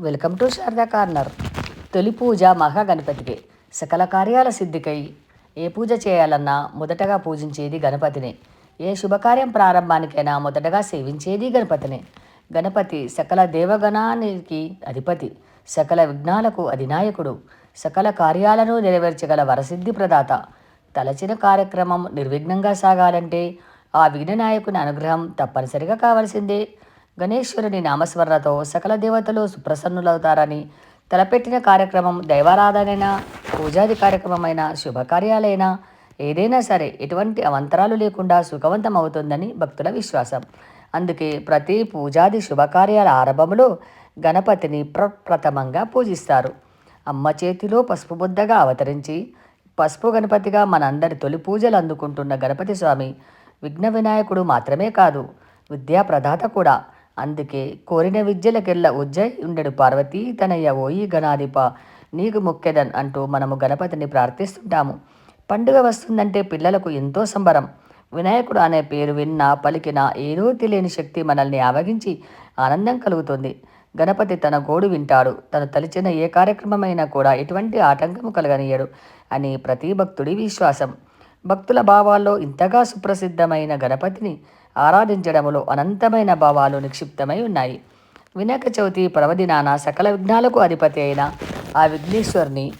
Welcome to Sharada corner. తొలి పూజ మహాగణపతికి. సకల కార్యాల సిద్ధికై ఏ పూజ చేయాలన్నా మొదటగా పూజించేది గణపతిని. ఏ శుభకార్యం ప్రారంభానికైనా మొదటగా సేవించేది గణపతిని. గణపతి సకల దేవగణానికి అధిపతి. సకల విఘ్నాలకు అధినాయకుడు. సకల కార్యాలను నెరవేర్చగల వరసిద్ధి ప్రదాత. తలచిన కార్యక్రమం నిర్విఘ్నంగా సాగాలంటే ఆ విఘ్ననాయకుని అనుగ్రహం తప్పనిసరిగా కావలసిందే. గణేశ్వరుని నామస్మరణతో సకల దేవతలు సుప్రసన్నులవుతారని తలపెట్టిన కార్యక్రమం దైవారాధనైనా పూజాది కార్యక్రమమైన శుభకార్యాలైనా ఏదైనా సరే ఎటువంటి అవంతరాలు లేకుండా సుఖవంతం అవుతుందని భక్తుల విశ్వాసం. అందుకే ప్రతి పూజాది శుభకార్యాల ఆరంభంలో గణపతిని ప్రప్రథమంగా పూజిస్తారు. అమ్మ చేతిలో పసుపు బుద్ధగా అవతరించి పసుపు గణపతిగా మనందరి తొలి పూజలు అందుకుంటున్న గణపతి స్వామి విఘ్న వినాయకుడు మాత్రమే కాదు విద్యా ప్రదాత కూడా. అందుకే కోరిన విద్యలకెల్ల ఉజ్జయ్ ఉండడు పార్వతీ తనయ్య ఓయి గణాధిప. నీకు ముఖ్యదన్ అంటూ మనము గణపతిని ప్రార్థిస్తుంటాము. పండుగ వస్తుందంటే పిల్లలకు ఎంతో సంబరం. వినాయకుడు అనే పేరు విన్నా పలికినా ఏదో తెలియని శక్తి మనల్ని ఆవగించి ఆనందం కలుగుతుంది. గణపతి తన గోడు వింటాడు. తను తలిచిన ఏ కార్యక్రమమైనా కూడా ఎటువంటి ఆటంకము కలగనీయడు అని ప్రతి భక్తుడి విశ్వాసం. భక్తుల భావాల్లో ఇంతగా సుప్రసిద్ధమైన గణపతిని ఆరాధించడంలో అనంతమైన భావాలు నిక్షిప్తమై ఉన్నాయి. వినాయక చవితి పర్వదినాన సకల విఘ్నాలకు అధిపతి అయిన ఆ విఘ్నేశ్వరుని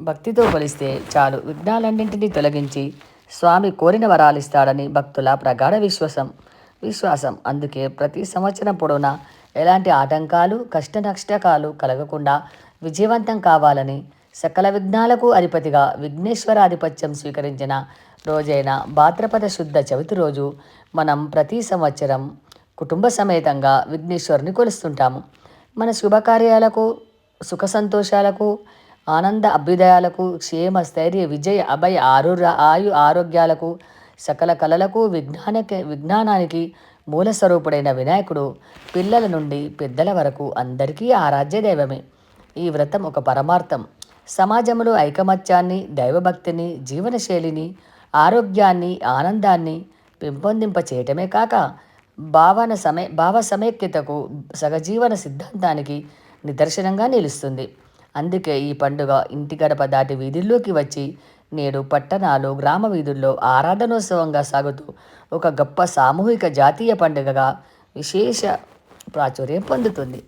భక్తితో కొలిస్తే చాలు. విఘ్నాలన్నింటినీ తొలగించి స్వామి కోరిన వరాలిస్తాడని భక్తుల ప్రగాఢ విశ్వాసం విశ్వాసం. అందుకే ప్రతి సంవత్సరం పొడవునా ఎలాంటి ఆటంకాలు కష్ట నష్టకాలు కలగకుండా విజయవంతం కావాలని సకల విఘ్నాలకు అధిపతిగా విఘ్నేశ్వర ఆధిపత్యం స్వీకరించిన రోజైన భాద్రపద శుద్ధ చవితి రోజు మనం ప్రతి సంవత్సరం కుటుంబ సమేతంగా విఘ్నేశ్వరుని కొలుస్తుంటాము. మన శుభకార్యాలకు సుఖ సంతోషాలకు ఆనంద అభ్యుదయాలకు క్షేమ స్థైర్య విజయ అభయ ఆరుర ఆయు ఆరోగ్యాలకు సకల కళలకు విజ్ఞానకి విజ్ఞానానికి మూల స్వరూపుడైన వినాయకుడు పిల్లల నుండి పెద్దల వరకు అందరికీ ఆరాధ్య దైవమే. ఈ వ్రతం ఒక పరమార్థం. సమాజంలో ఐకమత్యాన్ని దైవభక్తిని జీవనశైలిని ఆరోగ్యాన్ని ఆనందాన్ని పెంపొందింప చేయటమే కాక భావన సమే భావ సమైక్యతకు సహజీవన సిద్ధాంతానికి నిదర్శనంగా నిలుస్తుంది. అందుకే ఈ పండుగ ఇంటి గడప దాటి వీధుల్లోకి వచ్చి నేడు పట్టణాలు గ్రామ వీధుల్లో ఆరాధనోత్సవంగా సాగుతూ ఒక గొప్ప సామూహిక జాతీయ పండుగగా విశేష ప్రాచుర్యం పొందుతుంది.